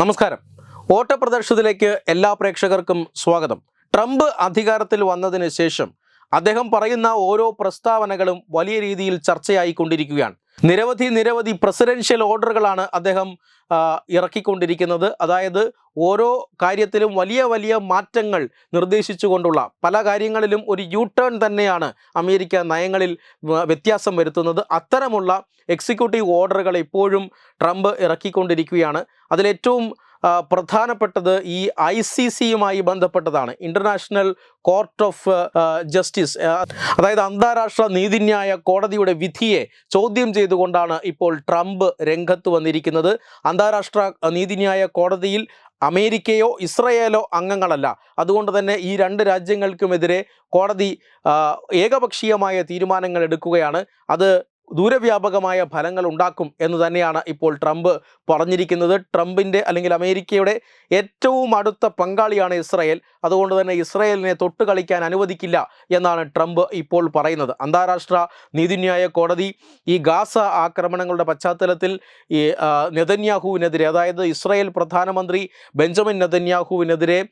നമസ്കാരം. ഓട്ടപ്രദർശനത്തിലേക്ക് എല്ലാ പ്രേക്ഷകർക്കും സ്വാഗതം. ട്രംപ് അധികാരത്തിൽ വന്നതിന് ശേഷം അദ്ദേഹം പറയുന്ന ഓരോ പ്രസ്താവനകളും വലിയ രീതിയിൽ ചർച്ചയായിക്കൊണ്ടിരിക്കുകയാണ്. നിരവധി നിരവധി പ്രസിഡൻഷ്യൽ ഓർഡറുകളാണ് അദ്ദേഹം ഇറക്കിക്കൊണ്ടിരിക്കുന്നത്. അതായത് ഓരോ കാര്യത്തിലും വലിയ വലിയ മാറ്റങ്ങൾ നിർദ്ദേശിച്ചുകൊണ്ടുള്ള പല കാര്യങ്ങളിലും ഒരു യു ടേൺ തന്നെയാണ് അമേരിക്ക നയങ്ങളിൽ വ്യത്യാസം വരുത്തുന്നത്. അത്തരമുള്ള എക്സിക്യൂട്ടീവ് ഓർഡറുകൾ ഇപ്പോഴും ട്രംപ് ഇറക്കിക്കൊണ്ടിരിക്കുകയാണ്. അതിലേറ്റവും പ്രധാനപ്പെട്ടത് ഈ ഐ സി സിയുമായി ബന്ധപ്പെട്ടതാണ്. ഇന്റർനാഷണൽ കോർട്ട് ഓഫ് ജസ്റ്റിസ് അതായത് അന്താരാഷ്ട്ര നീതിന്യായ കോടതിയുടെ വിധിയെ ചോദ്യം ചെയ്തുകൊണ്ടാണ് ഇപ്പോൾ ട്രംപ് രംഗത്ത് വന്നിരിക്കുന്നത്. അന്താരാഷ്ട്ര നീതിന്യായ കോടതിയിൽ അമേരിക്കയോ ഇസ്രയേലോ അംഗങ്ങളല്ല. അതുകൊണ്ട് തന്നെ ഈ രണ്ട് രാജ്യങ്ങൾക്കുമെതിരെ കോടതി ഏകപക്ഷീയമായ തീരുമാനങ്ങൾ എടുക്കുകയാണ്. അത് ദൂരവ്യാപകമായ ഫലങ്ങൾ ഉണ്ടാക്കും എന്ന് തന്നെയാണ് ഇപ്പോൾ ട്രംപ് പറഞ്ഞിരിക്കുന്നത്. ട്രംപിന്റെ അല്ലെങ്കിൽ അമേരിക്കയുടെ ഏറ്റവും അടുത്ത പങ്കാളിയാണ് ഇസ്രായേൽ. അതുകൊണ്ട് തന്നെ ഇസ്രായേലിനെ തൊട്ട് കളിക്കാൻ അനുവദിക്കില്ല എന്നാണ് ട്രംപ് ഇപ്പോൾ പറയുന്നത്. അന്താരാഷ്ട്ര നീതിന്യായ കോടതി ഈ ഗാസ ആക്രമണങ്ങളുടെ പശ്ചാത്തലത്തിൽ ഈ നെതന്യാഹുവിനെതിരെ അതായത് ഇസ്രായേൽ പ്രധാനമന്ത്രി ബെഞ്ചമിൻ നെതന്യാഹുവിനെതിരെ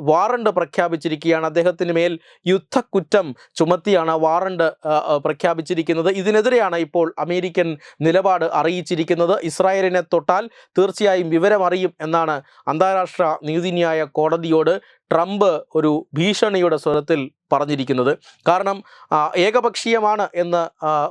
വാറണ്ട് പ്രഖ്യാപിച്ചിരിക്കുകയാണ്. അദ്ദേഹത്തിന് മേൽ യുദ്ധക്കുറ്റം ചുമത്തിയാണ് വാറണ്ട് പ്രഖ്യാപിച്ചിരിക്കുന്നത്. ആ, ഇതിനെതിരെയാണ് ഇപ്പോൾ അമേരിക്കൻ നിലപാട് അറിയിച്ചിരിക്കുന്നത്. ഇസ്രായേലിനെ തൊട്ടാൽ തീർച്ചയായും വിവരമറിയും എന്നാണ് അന്താരാഷ്ട്ര നീതിന്യായ കോടതിയോട് ട്രംപ് ഒരു ഭീഷണിയുടെ സ്വരത്തിൽ പറഞ്ഞിരിക്കുന്നത്. കാരണം ഏകപക്ഷീയമാണ് എന്ന്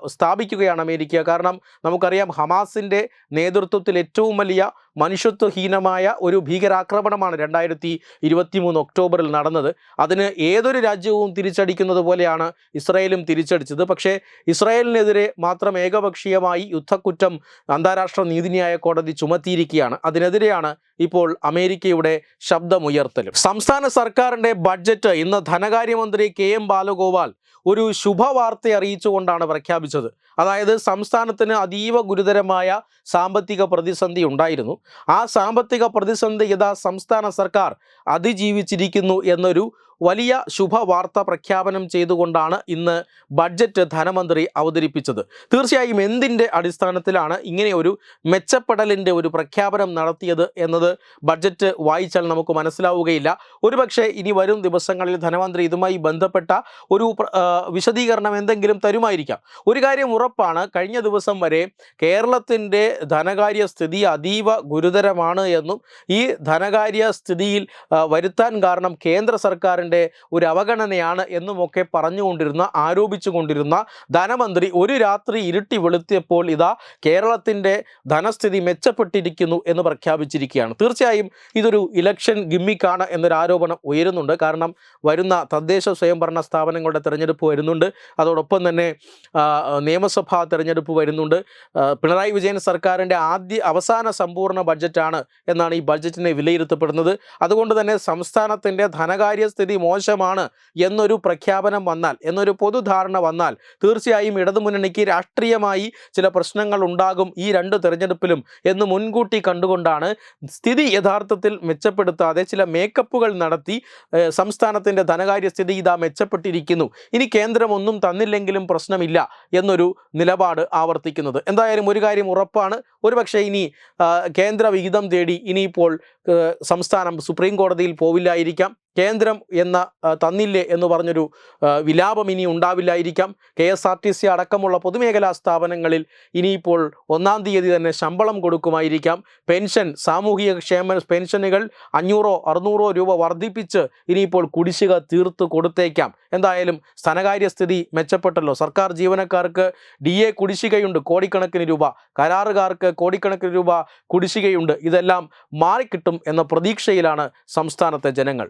സ്ഥാപിക്കുകയാണ് അമേരിക്ക. കാരണം നമുക്കറിയാം ഹമാസിന്റെ നേതൃത്വത്തിൽ ഏറ്റവും വലിയ മനുഷ്യത്വഹീനമായ ഒരു ഭീകരാക്രമണമാണ് രണ്ടായിരത്തി ഇരുപത്തി മൂന്ന് ഒക്ടോബറിൽ നടന്നത്. അതിന് ഏതൊരു രാജ്യവും തിരിച്ചടിക്കുന്നത് പോലെയാണ് ഇസ്രായേലും തിരിച്ചടിച്ചത്. പക്ഷേ ഇസ്രായേലിനെതിരെ മാത്രം ഏകപക്ഷീയമായി യുദ്ധക്കുറ്റം അന്താരാഷ്ട്ര നീതിന്യായ കോടതി ചുമത്തിയിരിക്കുകയാണ്. അതിനെതിരെയാണ് ഇപ്പോൾ അമേരിക്കയുടെ ശബ്ദമുയർത്തലും. സംസ്ഥാന സർക്കാരിന്റെ ബഡ്ജറ്റ് ഇന്ന് ധനകാര്യമന്ത്രി കെ എം ബാലഗോപാൽ ഒരു ശുഭവാർത്ത അറിയിച്ചുകൊണ്ടാണ് പ്രഖ്യാപിച്ചത്. അതായത് സംസ്ഥാനത്തിന് അതീവ ഗുരുതരമായ സാമ്പത്തിക പ്രതിസന്ധി ഉണ്ടായിരുന്നു. ആ സാമ്പത്തിക പ്രതിസന്ധി യഥാ സംസ്ഥാന സർക്കാർ അതിജീവിച്ചിരിക്കുന്നു എന്നൊരു വലിയ ശുഭവാർത്ത പ്രഖ്യാപനം ചെയ്തുകൊണ്ടാണ് ഇന്ന് ബഡ്ജറ്റ് ധനമന്ത്രി അവതരിപ്പിച്ചത്. തീർച്ചയായും എന്തിന്റെ അടിസ്ഥാനത്തിലാണ് ഇങ്ങനെ ഒരു മെച്ചപ്പെടലിന്റെ ഒരു പ്രഖ്യാപനം നടത്തിയത് എന്നത് ബഡ്ജറ്റ് വായിച്ചാൽ നമുക്ക് മനസ്സിലാവുകയില്ല. ഒരുപക്ഷെ ഇനി വരും ദിവസങ്ങളിൽ ധനമന്ത്രി ഇതുമായി ബന്ധപ്പെട്ട ഒരു വിശദീകരണം എന്തെങ്കിലും തരുമായിരിക്കാം. ഒരു കാര്യം ഉറപ്പാണ്. കഴിഞ്ഞ ദിവസം വരെ കേരളത്തിന്റെ ധനകാര്യ സ്ഥിതി അതീവ ഗുരുതരമാണ് എന്നും ഈ ധനകാര്യ സ്ഥിതിയിൽ വരുത്താൻ കാരണം കേന്ദ്ര സർക്കാരിന്റെ ഒരു അവഗണനയാണ് എന്നുമൊക്കെ പറഞ്ഞുകൊണ്ടിരുന്ന ആരോപിച്ചുകൊണ്ടിരുന്ന ധനമന്ത്രി ഒരു രാത്രി ഇരുട്ടി വെളുത്തിയപ്പോൾ ഇതാ കേരളത്തിന്റെ ധനസ്ഥിതി മെച്ചപ്പെട്ടിരിക്കുന്നു എന്ന് പ്രഖ്യാപിച്ചിരിക്കുകയാണ്. തീർച്ചയായും ഇതൊരു ഇലക്ഷൻ ഗിമ്മിക്കാണ് എന്നൊരു ആരോപണം ഉയരുന്നുണ്ട്. കാരണം വരുന്ന തദ്ദേശ സ്വയംഭരണ സ്ഥാപനങ്ങളുടെ തിരഞ്ഞെടുപ്പ് വരുന്നുണ്ട്. അതോടൊപ്പം തന്നെ ആ, നിയമസഭാ തെരഞ്ഞെടുപ്പ് വരുന്നുണ്ട്. പിണറായി വിജയൻ സർക്കാരിന്റെ ആദ്യ അവസാന സമ്പൂർണ ബഡ്ജറ്റാണ് എന്നാണ് ഈ ബഡ്ജറ്റിനെ വിലയിരുത്തപ്പെടുന്നത്. അതുകൊണ്ട് തന്നെ സംസ്ഥാനത്തിന്റെ ധനകാര്യസ്ഥിതി മോശമാണ് എന്നൊരു പ്രഖ്യാപനം വന്നാൽ എന്നൊരു പൊതുധാരണ വന്നാൽ തീർച്ചയായും ഇടതുമുന്നണിക്ക് രാഷ്ട്രീയമായി ചില പ്രശ്നങ്ങൾ ഉണ്ടാകും ഈ രണ്ട് തെരഞ്ഞെടുപ്പിലും എന്ന് മുൻകൂട്ടി കണ്ടുകൊണ്ടാണ് സ്ഥിതി യഥാർത്ഥത്തിൽ മെച്ചപ്പെടുത്താതെ ചില മേക്കപ്പുകൾ നടത്തി സംസ്ഥാനത്തിന്റെ ധനകാര്യസ്ഥിതി ഇതാ മെച്ചപ്പെട്ടിരിക്കുന്നു. ഇനി കേന്ദ്രം ഒന്നും തന്നില്ലെങ്കിലും പ്രശ്നമില്ല എന്നൊരു നിലപാട് ആവർത്തിക്കുന്നത്. എന്തായാലും ഒരു കാര്യം ഉറപ്പാണ്. ഒരുപക്ഷെ ഇനി കേന്ദ്ര വിഹിതം തേടി ഇനിയിപ്പോൾ സംസ്ഥാനം സുപ്രീം കോടതിയിൽ പോവില്ലായിരിക്കാം. കേന്ദ്രം എന്ന തന്നില്ലേ എന്ന് പറഞ്ഞൊരു വിലാപം ഇനി ഉണ്ടാവില്ലായിരിക്കാം. K S R T C അടക്കമുള്ള പൊതുമേഖലാ സ്ഥാപനങ്ങളിൽ ഇനിയിപ്പോൾ ഒന്നാം തീയതി തന്നെ ശമ്പളം കൊടുക്കുമായിരിക്കാം. പെൻഷൻ സാമൂഹിക ക്ഷേമ പെൻഷനുകൾ അഞ്ഞൂറോ അറുന്നൂറോ രൂപ വർദ്ധിപ്പിച്ച് ഇനിയിപ്പോൾ കുടിശ്ശിക തീർത്ത് കൊടുത്തേക്കാം. എന്തായാലും ധനകാര്യ സ്ഥിതി മെച്ചപ്പെട്ടല്ലോ. സർക്കാർ ജീവനക്കാർക്ക് ഡി എ കുടിശ്ശികയുണ്ട് കോടിക്കണക്കിന് രൂപ. കരാറുകാർക്ക് കോടിക്കണക്കിന് രൂപ കുടിശ്ശികയുണ്ട്. ഇതെല്ലാം മാറിക്കിട്ടും എന്ന പ്രതീക്ഷയിലാണ് സംസ്ഥാനത്തെ ജനങ്ങൾ.